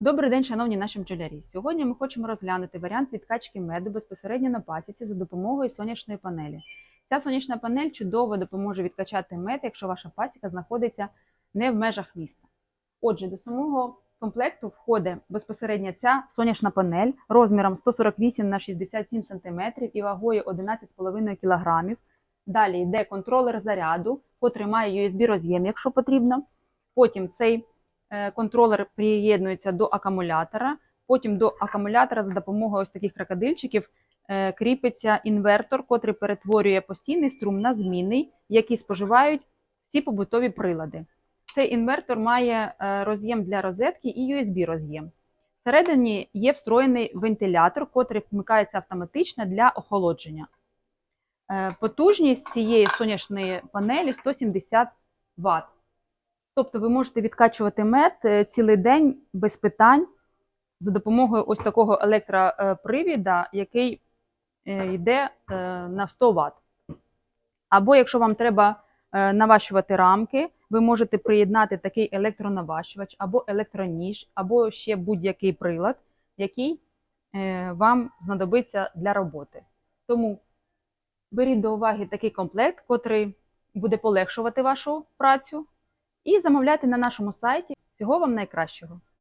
Добрий день, шановні наші бджолярі. Сьогодні ми хочемо розглянути варіант відкачки меду безпосередньо на пасіці за допомогою сонячної панелі. Ця сонячна панель чудово допоможе відкачати мед, якщо ваша пасіка знаходиться не в межах міста. Отже, до самого комплекту входить безпосередньо ця сонячна панель розміром 148 на 67 см і вагою 11,5 кг. Далі йде контролер заряду, котрий має USB-роз'єм, якщо потрібно. Потім цей контролер приєднується до акумулятора. Потім до акумулятора за допомогою ось таких крокодильчиків е, кріпиться інвертор, котрий перетворює постійний струм на змінний, який споживають всі побутові прилади. Цей інвертор має е, роз'єм для розетки і USB-роз'єм. Всередині є встроєний вентилятор, котрий вмикається автоматично для охолодження. Е, Потужність цієї сонячної панелі 170 Вт. Тобто ви можете відкачувати мед е, цілий день без питань за допомогою ось такого електропривіда, який е, йде е, на 100 Вт. Або якщо вам треба наващувати рамки, ви можете приєднати такий електронаващувач, або електроніж, або ще будь-який прилад, який вам знадобиться для роботи. Тому беріть до уваги такий комплект, котрий буде полегшувати вашу працю, і замовляйте на нашому сайті. Всього вам найкращого!